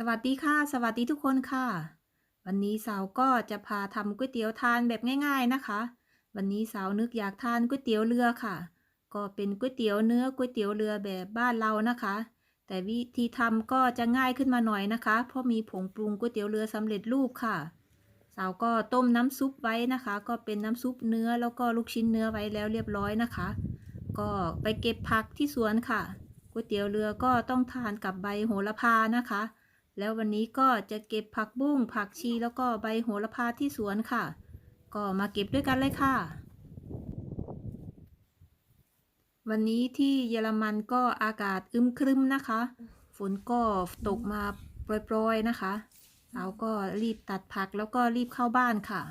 สวัสดีค่ะ สวัสดีทุกคนค่ะ วันนี้สาวก็จะพาทำก๋วยเตี๋ยวทานแบบง่าย ๆนะคะ วันนี้สาวนึกอยากทานก๋วยเตี๋ยวเรือค่ะ ก็เป็นก๋วยเตี๋ยวเนื้อก๋วยเตี๋ยวเรือแบบบ้านเรานะคะ แต่วิธีทำก็จะง่ายขึ้นมาหน่อยนะคะ เพราะมีผงปรุงก๋วยเตี๋ยวเรือสำเร็จรูปค่ะ สาวก็ต้มน้ำซุปไว้นะคะ ก็เป็นน้ำซุปเนื้อแล้วก็ลูกชิ้นเนื้อไว้แล้วเรียบร้อยนะคะ ก็ไปเก็บผักที่สวนค่ะก๋วยเตี๋ยวเรือก็ต้องทานกับใบโหระพานะคะ แล้ววันนี้ก็จะเก็บผักบุ้งผักชีแล้วก็ใบโหระพาที่สวนค่ะ ก็มาเก็บด้วยกันเลยค่ะ วันนี้ที่เยอรมันก็อากาศอึมครึมนะคะ ฝนก็ตกมาโปรยๆนะคะเราก็รีบตัดผักแล้วก็รีบเข้าบ้านค่ะ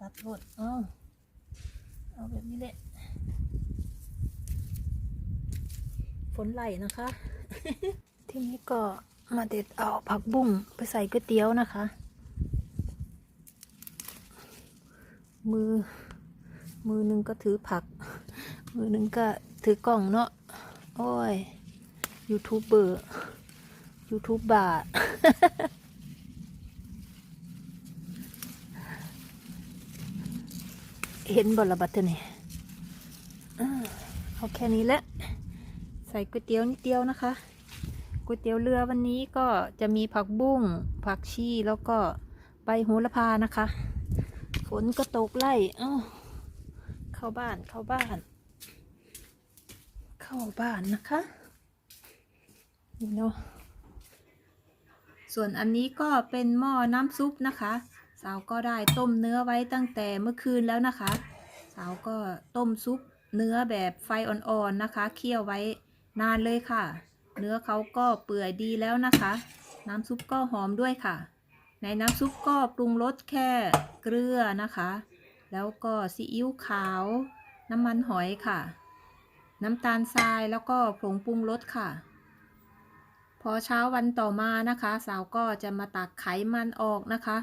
ตัดหมดเอาเอาแบบนี้แหละฝนไหลนะคะ ทีนี้ก็ มาเด็ดเอาผักบุ้งไปใส่ก๋วยเตี๋ยวนะคะ มือ มือหนึ่งก็ถือผัก มือหนึ่งก็ถือกล่องเนาะโอ้ยยูทูบเบอร์ยูทูบบาร์เห็นบอลบัตเตอร์นี่อ่าเอาแค่นี้แหละ ใส่ก๋วยเตี๋ยวนิดเดียวนะคะ วยเตี๋ยวเรือวันนี้ก็จะมีผักบุ้งผักชีแล้วก็ใบโหระพานะคะ ฝนก็ตกไล่เอ้าเข้าบ้านเข้าบ้าน เข้าบ้านนะคะนี่เนาะส่วนอันนี้ก็เป็นหม้อน้ำซุปนะคะ สาวก็ได้ต้มเนื้อไว้ตั้งแต่เมื่อคืนแล้วนะคะ สาวก็ต้มซุปเนื้อแบบไฟอ่อนๆนะคะ เคี่ยวไว้นานเลยค่ะ เนื้อเขาก็เปื่อยดีแล้วนะคะ น้ำซุปก็หอมด้วยค่ะ ในน้ำซุปก็ปรุงรสแค่เกลือนะคะ แล้วก็ซีอิ๊วขาว น้ำมันหอยค่ะ น้ำตาลทรายแล้วก็ผงปรุงรสค่ะ พอเช้าวันต่อมานะคะ สาวก็จะมาตักไขมันออกนะคะ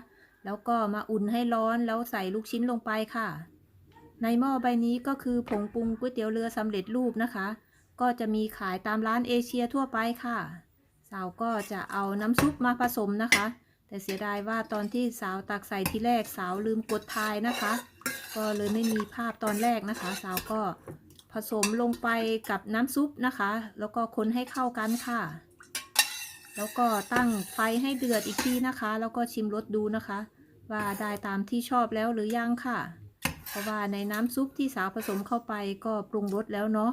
แล้วก็มาอุ่นให้ร้อนแล้วใส่ลูกชิ้นลงไปค่ะ ในหม้อใบนี้ก็คือผงปรุงก๋วยเตี๋ยวเรือสำเร็จรูปนะคะ ก็จะมีขายตามร้านเอเชียทั่วไปค่ะ สาวก็จะเอาน้ำซุปมาผสมนะคะ แต่เสียดายว่าตอนที่สาวตักใส่ทีแรกสาวลืมกดทายนะคะ ก็เลยไม่มีภาพตอนแรกนะคะ สาวก็ผสมลงไปกับน้ำซุปนะคะ แล้วก็คนให้เข้ากันค่ะ แล้วก็ตั้งไฟให้เดือดอีกทีนะคะ แล้วก็ชิมรสดูนะคะ ว่าได้ตามที่ชอบแล้วหรือยังค่ะ เพราะว่าในน้ำซุปที่สาวผสมเข้าไปก็ปรุงรสแล้วเนาะ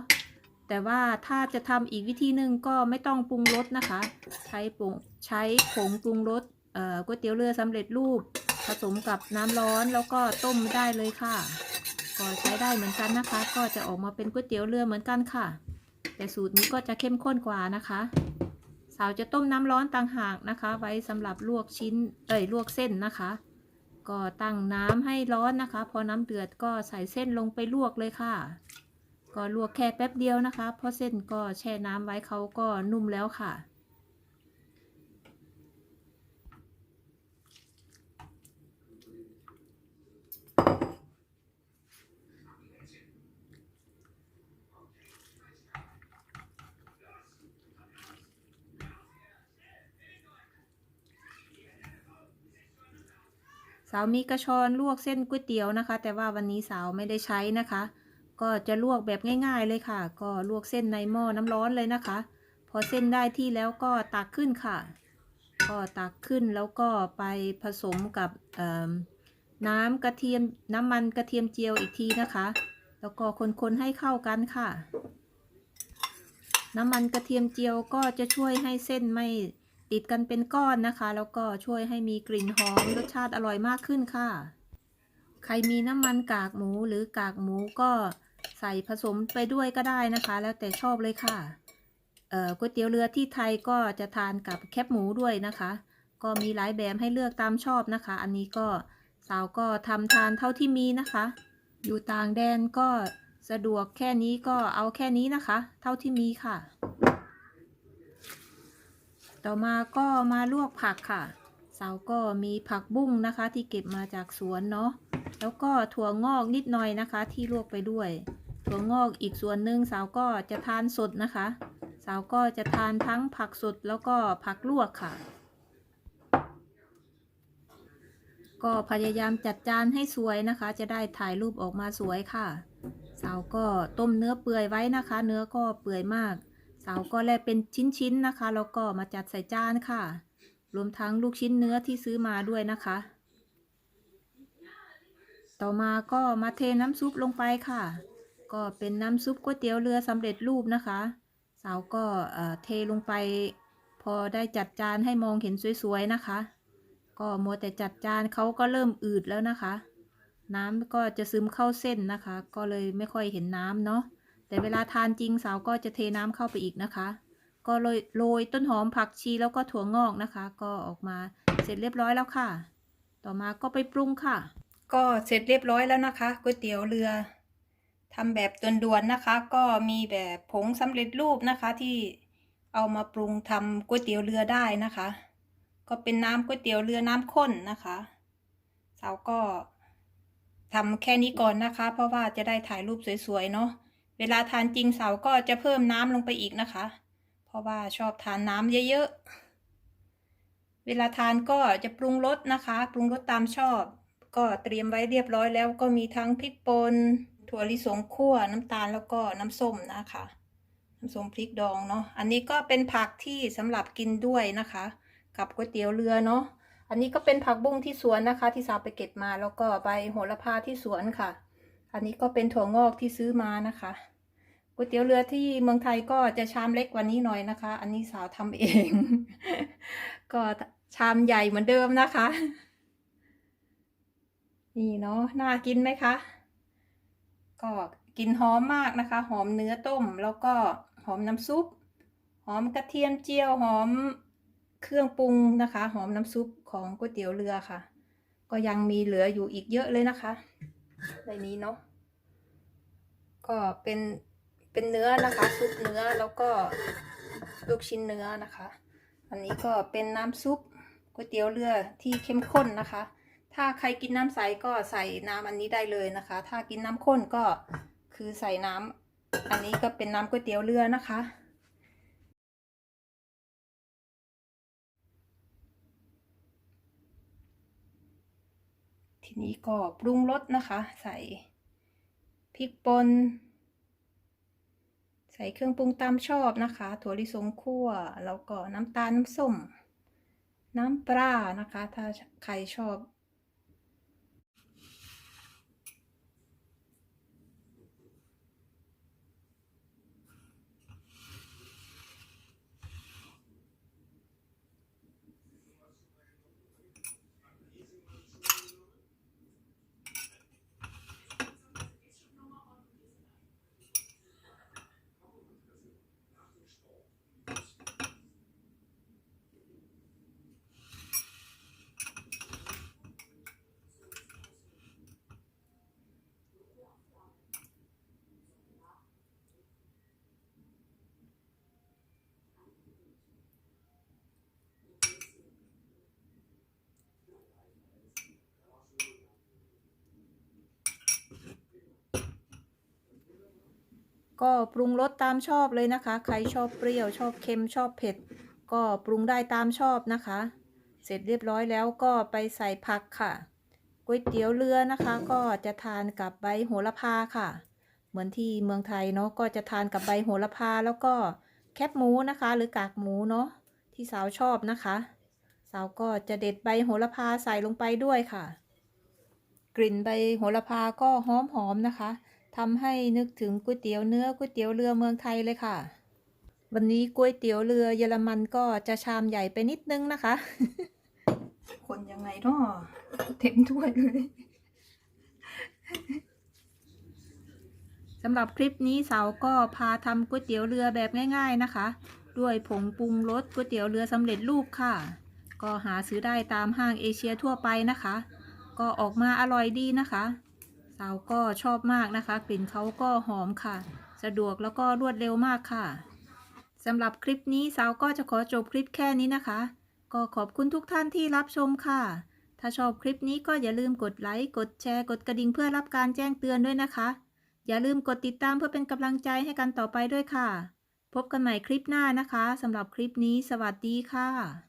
แต่ว่าถ้าจะทำอีกวิธีหนึ่งก็ไม่ต้องปรุงรสนะคะ ใช้ผงใช้ผงปรุงรสก๋วยเตี๋ยวเรือสำเร็จรูป ผสมกับน้ำร้อนแล้วก็ต้มได้เลยค่ะ ก็ใช้ได้เหมือนกันนะคะ ก็จะออกมาเป็นก๋วยเตี๋ยวเรือเหมือนกันค่ะ แต่สูตรนี้ก็จะเข้มข้นกว่านะคะสาวจะต้มน้ำร้อนต่างหากนะคะ ไว้สำหรับลวกชิ้นเอ้ยลวกเส้นนะคะ ก็ตั้งน้ำให้ร้อนนะคะ พอน้ำเดือดก็ใส่เส้นลงไปลวกเลยค่ะ ก็ลวกแค่แป๊บเดียวนะคะ เพราะเส้นก็แช่น้ำไว้เขาก็นุ่มแล้วค่ะ สาวมีกระชอนลวกเส้นก๋วยเตี๋ยวนะคะ แต่ว่าวันนี้สาวไม่ได้ใช้นะคะ ก็จะลวกแบบง่าย ๆเลยค่ะ ก็ลวกเส้นในหม้อน้ำร้อนเลยนะคะ พอเส้นได้ที่แล้วก็ตักขึ้นค่ะ ก็ตักขึ้นแล้วก็ไปผสมกับน้ำกระเทียมน้ำมันกระเทียมเจียวอีกทีนะคะ แล้วก็คนๆให้เข้ากันค่ะ น้ำมันกระเทียมเจียวก็จะช่วยให้เส้นไม่ติดกันเป็นก้อนนะคะ แล้วก็ช่วยให้มีกลิ่นหอมรสชาติอร่อยมากขึ้นค่ะ ใครมีน้ำมันกากหมูหรือกากหมูก็ ใส่ผสมไปด้วยก็ได้นะคะ แล้วแต่ชอบเลยค่ะเอ่อก๋วยเตี๋ยวเรือที่ไทยก็จะทานกับแคบหมูด้วยนะคะ ก็มีหลายแบบให้เลือกตามชอบนะคะ อันนี้ก็สาวก็ทำทานเท่าที่มีนะคะ อยู่ต่างแดนก็สะดวกแค่นี้ก็เอาแค่นี้นะคะ เท่าที่มีค่ะ ต่อมาก็มาลวกผักค่ะ สาวก็มีผักบุ้งนะคะที่เก็บมาจากสวนเนาะแล้วก็ถั่วงอกนิดหน่อยนะคะ ที่ลวกไปด้วย ถั่วงอกอีกส่วนหนึ่งสาวก็จะทานสดนะคะ สาวก็จะทานทั้งผักสดแล้วก็ผักลวกค่ะ ก็พยายามจัดจานให้สวยนะคะ จะได้ถ่ายรูปออกมาสวยค่ะ สาวก็ต้มเนื้อเปื่อยไว้นะคะ เนื้อก็เปื่อยมาก สาวก็แลเป็นชิ้นๆนะคะแล้วก็มาจัดใส่จานค่ะ รวมทั้งลูกชิ้นเนื้อที่ซื้อมาด้วยนะคะต่อมาก็มาเทน้ำซุปลงไปค่ะ ก็เป็นน้ำซุปก๋วยเตี๋ยวเรือสำเร็จรูปนะคะ สาวก็เทลงไป พอได้จัดจานให้มองเห็นสวยๆนะคะ ก็มัวแต่จัดจานเขาก็เริ่มอืดแล้วนะคะ น้ำก็จะซึมเข้าเส้นนะคะ ก็เลยไม่ค่อยเห็นน้ำเนาะแต่เวลาทานจริงสาวก็จะเทน้ำเข้าไปอีกนะคะ ก็โรยโรยต้นหอมผักชีแล้วก็ถั่วงอกนะคะ ก็ออกมาเสร็จเรียบร้อยแล้วค่ะ ต่อมาก็ไปปรุงค่ะ ก็เสร็จเรียบร้อยแล้วนะคะก๋วยเตี๋ยวเรือ ทำแบบด่วนๆนะคะ ก็มีแบบผงสำเร็จรูปนะคะที่เอามาปรุงทำก๋วยเตี๋ยวเรือได้นะคะ ก็เป็นน้ำก๋วยเตี๋ยวเรือน้ำข้นนะคะสาวก็ทำแค่นี้ก่อนนะคะ เพราะว่าจะได้ถ่ายรูปสวยๆเนาะเวลาทานจริงสาวก็จะเพิ่มน้ำลงไปอีกนะคะ เพราะว่าชอบทานน้ำเยอะๆ เวลาทานก็จะปรุงรสนะคะ ปรุงรสตามชอบ ก็เตรียมไว้เรียบร้อยแล้วก็มีทั้งพริกป่น ถั่วลิสงคั่วน้ำตาลแล้วก็น้ำส้มนะคะ น้ำส้มพริกดองเนาะอันนี้ก็เป็นผักที่สำหรับกินด้วยนะคะ กับก๋วยเตี๋ยวเรือเนาะอันนี้ก็เป็นผักบุ้งที่สวนนะคะ ที่สาวไปเก็บมาแล้วก็ใบโหระพาที่สวนค่ะ อันนี้ก็เป็นถั่วงอกที่ซื้อมานะคะก๋วยเตี๋ยวเรือที่เมืองไทยก็จะชามเล็กกว่านี้หน่อยนะคะ อันนี้สาวทำเอง ก็ชามใหญ่เหมือนเดิมนะคะ นี่เนาะน่ากินไหมคะ ก็กลิ่นหอมมากนะคะ หอมเนื้อต้ม แล้วก็หอมน้ำซุป หอมกระเทียมเจียว หอมเครื่องปรุงนะคะ หอมน้ำซุปของก๋วยเตี๋ยวเรือค่ะ ก็ยังมีเหลืออยู่อีกเยอะเลยนะคะ ในนี้เนาะ ก็เป็นเป็นเนื้อนะคะ ซุปเนื้อแล้วก็ลูกชิ้นเนื้อนะคะ อันนี้ก็เป็นน้ำซุปก๋วยเตี๋ยวเรือที่เข้มข้นนะคะ ถ้าใครกินน้ำใสก็ใส่น้ำอันนี้ได้เลยนะคะ ถ้ากินน้ำข้นก็คือใส่น้ำอันนี้ก็เป็นน้ำก๋วยเตี๋ยวเรือนะคะ ทีนี้ก็ปรุงรสนะคะ ใส่พริกป่นใส่เครื่องปรุงตามชอบนะคะ ถั่วลิสงคั่ว แล้วก็น้ำตาลน้ำส้ม น้ำปลานะคะ ถ้าใครชอบ ก็ปรุงรสตามชอบเลยนะคะ ใครชอบเปรี้ยวชอบเค็มชอบเผ็ด ก็ปรุงได้ตามชอบนะคะ เสร็จเรียบร้อยแล้วก็ไปใส่ผักค่ะก๋วยเตี๋ยวเรือนะคะ ก็จะทานกับใบโหระพาค่ะ เหมือนที่เมืองไทยเนาะก็จะทานกับใบโหระพาแล้วก็แคบหมูนะคะ หรือกากหมูเนาะที่สาวชอบนะคะ สาวก็จะเด็ดใบโหระพาใส่ลงไปด้วยค่ะ กลิ่นใบโหระพาก็หอมๆนะคะ ทำให้นึกถึงก๋วยเตี๋ยวเนื้อก๋วยเตี๋ยวเรือเมืองไทยเลยค่ะ วันนี้ก๋วยเตี๋ยวเรือเยอรมันก็จะชามใหญ่ไปนิดนึงนะคะ คนยังไงเนาะเต็มถ้วยเลยสำหรับคลิปนี้สาวก็พาทำก๋วยเตี๋ยวเรือแบบง่าย ๆนะคะ ด้วยผงปรุงรสก๋วยเตี๋ยวเรือสำเร็จรูปค่ะ ก็หาซื้อได้ตามห้างเอเชียทั่วไปนะคะ ก็ออกมาอร่อยดีนะคะ สาวก็ชอบมากนะคะ กลิ่นเขาก็หอมค่ะ สะดวกแล้วก็รวดเร็วมากค่ะสำหรับคลิปนี้สาวก็จะขอจบคลิปแค่นี้นะคะ ก็ขอบคุณทุกท่านที่รับชมค่ะ ถ้าชอบคลิปนี้ก็อย่าลืมกดไลค์กดแชร์กดกระดิ่งเพื่อรับการแจ้งเตือนด้วยนะคะ อย่าลืมกดติดตามเพื่อเป็นกำลังใจให้กันต่อไปด้วยค่ะ พบกันใหม่คลิปหน้านะคะสำหรับคลิปนี้ สวัสดีค่ะ